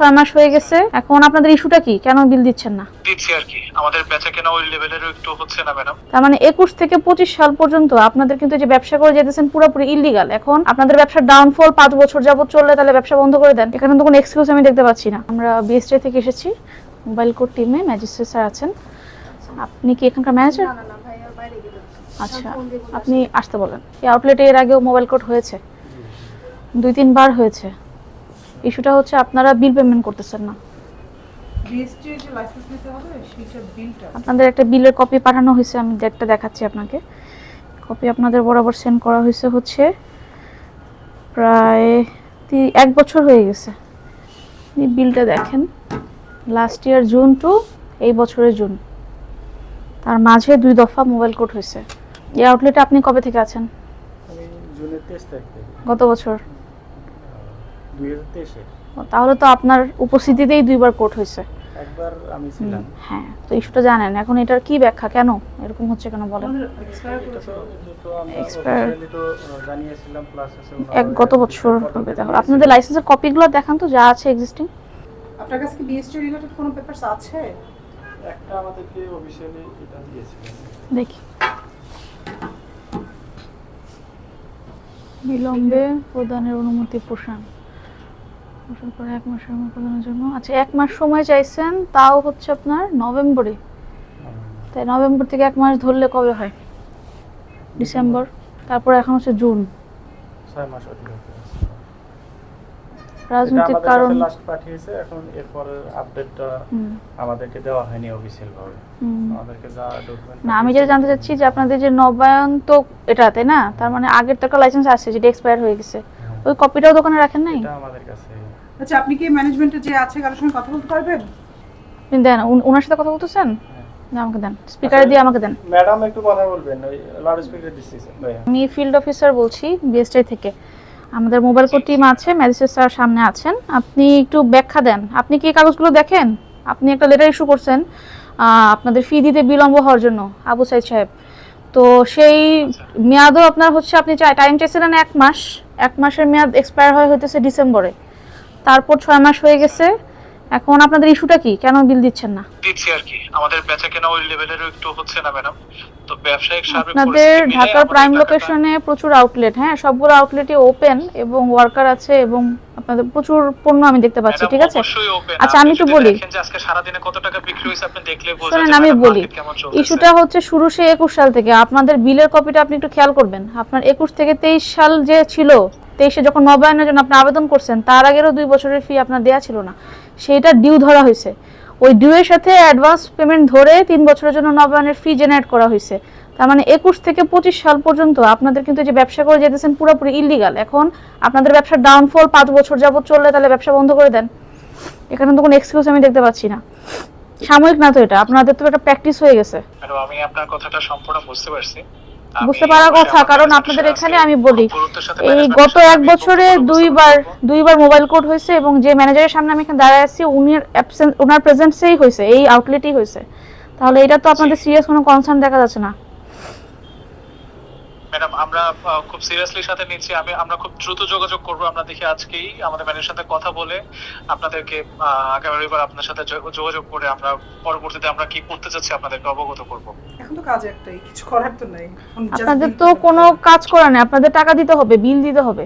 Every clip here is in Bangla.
ছয় মাস হয়ে গেছে। এখন আপনাদের ইস্যুটা কি? কেন বিল দিচ্ছেন না? দিচ্ছি আর কি। আমাদের বেচা কেনা ওই লেভেলেরও একটু হচ্ছে না ম্যাডাম তার মানে একুশ থেকে পঁচিশ সাল পর্যন্ত আপনাদের কিন্তু এই যে ব্যবসা করে যেতেছেন পুরোপুরি ইলিগাল এখন আপনাদের ব্যবসার ডাউনফল পাঁচ বছর যাবত চললে তাহলে ব্যবসা বন্ধ করে দেন। এখানে তো কোনো এক্সকিউজ আমি দেখতে পাচ্ছি না। আমরা বিএসটি থেকে এসেছি। মোবাইল কোড টিমে ম্যাজিস্ট্রেট স্যার আছেন। আপনি কি এখানকার ম্যানেজার আচ্ছা আপনি আসতে বলেন। এই আউটলেটে এর আগেও মোবাইল কোড হয়েছে। দুই তিনবার হয়েছে। ইস্যুটা হচ্ছে আপনারা বিল পেমেন্ট করতেছেন না। বিএসটি যে লাইসেন্স নিতে হবে সেইটা বিলটা আপনাদের একটা বিলের কপি পাঠানো হয়েছে আমি ডেটটা দেখাচ্ছি আপনাকে। কপি আপনাদের বরাবর সেন্ড করা হয়েছে হচ্ছে প্রায় এক বছর হয়ে গেছে। বিলটা দেখেন লাস্ট ইয়ার জুন টু এই বছরের জুন তার মাঝে দুই দফা মোবাইল কোড হয়েছে। এই আউটলেটে আপনি কবে থেকে আছেন? গত বছর দুই হাজার তেইশে ও, তাহলে তো আপনার উপস্থিতিতেই দুইবার কোর্ট হয়েছে। একবার আমি ছিলাম। হ্যাঁ তো ইস্যুটা জানেন। এখন এটার কি ব্যাখ্যা? কেন? এরকম হচ্ছে কেন বলেন? এক গত বছর হবে। তাহলে আপনাদের লাইসেন্সের কপিগুলো দেখান তো যা আছে এক্সিস্টিং আপনার কাছে কি বিএসটি রিলেটেড কোনো পেপারস আছে? একটা আমাদেরকে অফিসিয়ালি এটা দিয়েছিলেন দেখি। বিলম্বে প্রদানের অনুমতি প্রসান করে এক মাসের সময় প্রদানের জন্য। আচ্ছা এক মাস সময় চাইছেন তাও হচ্ছে আপনার নভেম্বরে। তাই নভেম্বর থেকে এক মাস ধরলে কবে হয়? ডিসেম্বর। তারপর এখন হচ্ছে জুন। ছয় মাস রাজনৈতিক কারণ লাস্ট পাঠিয়েছে এখন এরপরের আপডেটটা আমাদেরকে দেওয়া হয়নি অফিসিয়াল ভাবে আমাদেরকে যা ডকুমেন্ট না আমি যেটা জানতে চাচ্ছি যে আপনাদের যে নবায়ন তো এটা তাই না? তার মানে আগের তো একটা লাইসেন্স আছে যেটা এক্সপায়ার হয়ে গেছে। ওই কপিটাও দোকানে রাখেন নাই? এটা আমাদের কাছে। আচ্ছা আপনি কি ম্যানেজমেন্টে যে আছে কারোর সঙ্গে কথা বলতে পারবেন? আপনি দেন ওনার সাথে কথা বলতেছেন? না, আমাকে দেন। স্পিকারে দিয়ে আমাকে দেন। ম্যাডাম একটু কথা বলবেন ওই লাউড স্পিকার দিচ্ছি আমি ফিল্ড অফিসার বলছি বিএসটাই থেকে। আমাদের মোবাইল কোড টিম আছে ম্যাজিস্ট্রেট স্যার সামনে আছেন। আপনি একটু ব্যাখ্যা দেন। আপনি কি এই কাগজগুলো দেখেন? আপনি একটা লেটার ইস্যু করছেন আপনাদের ফি দিতে বিলম্ব হওয়ার জন্য আবু সাইদ সাহেব। তো সেই মেয়াদও আপনার হচ্ছে আপনি চাই টাইম চেয়েছিলেন এক মাস। এক মাসের মেয়াদ এক্সপায়ার হয়ে হইতেছে ডিসেম্বরে তারপর ছয় মাস হয়ে গেছে। এখন আপনাদের ইস্যুটা কি? কেন বিল দিচ্ছেন না? দিচ্ছি আর কি। আমাদের বেচা কেনা ওই লেভেলেরও একটু হচ্ছে না ম্যাডাম। তো ব্যবসায়িক সার্বিক আপনাদের ঢাকার প্রাইম লোকেশনে প্রচুর আউটলেট হ্যাঁ? সবগুলো আউটলেটই ওপেন এবং ওয়ার্কার আছে এবং আপনাদের প্রচুর পণ্য আমি দেখতে পাচ্ছি ঠিক আছে? আচ্ছা, আমি একটু বলি। আজকে সারাদিনে কত টাকা বিক্রি হয়েছে আপনি দেখলে বোঝা যায় আমি বলি। ইস্যুটা হচ্ছে শুরু সে একুশ সাল থেকে। আপনাদের বিলের কপিটা আপনি একটু খেয়াল করবেন। আপনার একুশ থেকে তেইশ সাল যে ছিল তেইশে যখন নবায়নের জন্য আপনি আবেদন করছেন, তার আগেরও দুই বছরের ফি আপনার দেওয়া ছিল না। সেইটা ডিউ ধরা হয়েছে। ওই ডিউ এর সাথে অ্যাডভান্স পেমেন্ট ধরে তিন বছরের জন্য নবায়নের ফি জেনারেট করা হয়েছে। তার মানে একুশ থেকে পঁচিশ সাল পর্যন্ত আপনাদের কিন্তু যে ব্যবসা করে যেতেছেন পুরোপুরি ইলিগাল এখন আপনাদের ব্যবসার ডাউনফল পাঁচ বছর যাবত চললে তাহলে ব্যবসা বন্ধ করে দেন। এখানে তো কোনো এক্সকিউজ আমি দেখতে পাচ্ছি না। সাময়িক না তো এটা, আপনাদের তো একটা প্র্যাকটিস হয়ে গেছে। আমি আপনার কথাটা সম্পূর্ণ বুঝতে পারছি। বুঝতে পারার কথা কারণ আপনাদের এখানে আমি বলি এই গত এক বছরে দুইবার দুইবার মোবাইল কোড হয়েছে এবং যে ম্যানেজারের সামনে আমি এখানে দাঁড়ায় আছি উনির অ্যাবসেন্ট ওনার প্রেজেন্সেই হয়েছে এই আউটলেটেই হয়েছে। তাহলে এটা তো আপনাদের সিরিয়াস কোনো কনসার্ন দেখা যাচ্ছে না। ম্যাডাম আমরা খুব সিরিয়াসলি সাথে নিচ্ছি আমি আমরা খুব দ্রুত যোগাযোগ করব আমরা দেখি আজকেই আমাদের ম্যানেজারের সাথে কথা বলে আপনাদেরকে আগামী রবিবার আপনার সাথে যোগাযোগ করে আমরা পরবর্তীতে আমরা কি করতে চাচ্ছি আপনাদেরকে অবগত করব। এখন তো কাজ একটাই কিছু করার তো নাই। আপনাদের তো কোনো কাজ করা নেই আপনাদের টাকা দিতে হবে বিল দিতে হবে।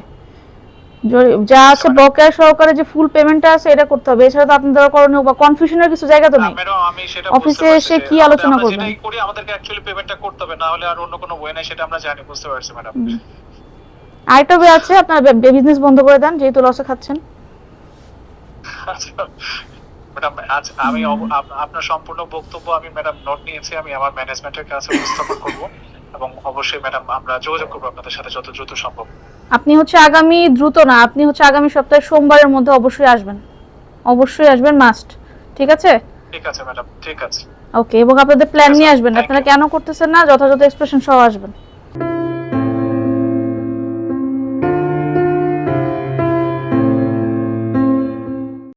যা আছে বকেয়া সহকারে যে ফুল পেমেন্টটা আছে এটা করতে হবে। এছাড়া তো আপনাদের করণীয় বা কনফিউশনের কিছু জায়গা তো নেই। ম্যাডাম আমি সেটা অফিসে এসে কি আলোচনা করবেন? যেটাই করি আমাদেরকে অ্যাকচুয়ালি পেমেন্টটা করতে হবে না হলে আর অন্য কোনো ওয়ে নাই সেটা আমরা জানি বুঝতে পারছি ম্যাডাম। আরেকটা ওয়ে আছে আপনার বিজনেস বন্ধ করে দেন যেহেতু লসে খাচ্ছেন। আচ্ছা ম্যাডাম আজ আমি আপনার সম্পূর্ণ বক্তব্য আমি ম্যাডাম নোট নিয়েছি আমি আমার ম্যানেজমেন্টের কাছে উপস্থাপন করব এবং অবশ্যই ম্যাডাম আমরা যোগাযোগ করব আপনাদের সাথে যত দ্রুত সম্ভব। আপনি হচ্ছে আগামী দ্রুত না আপনি হচ্ছে আগামী সপ্তাহে সোমবারের মধ্যে অবশ্যই আসবেন। অবশ্যই আসবেন মাস্ট ঠিক আছে? ঠিক আছে ম্যাডাম ঠিক আছে। ওকে এবং আপনাদের প্ল্যান নিয়ে আসবেন আপনারা কেন করতেছেন না যথাযথ এক্সপ্রেশন সহ আসবেন।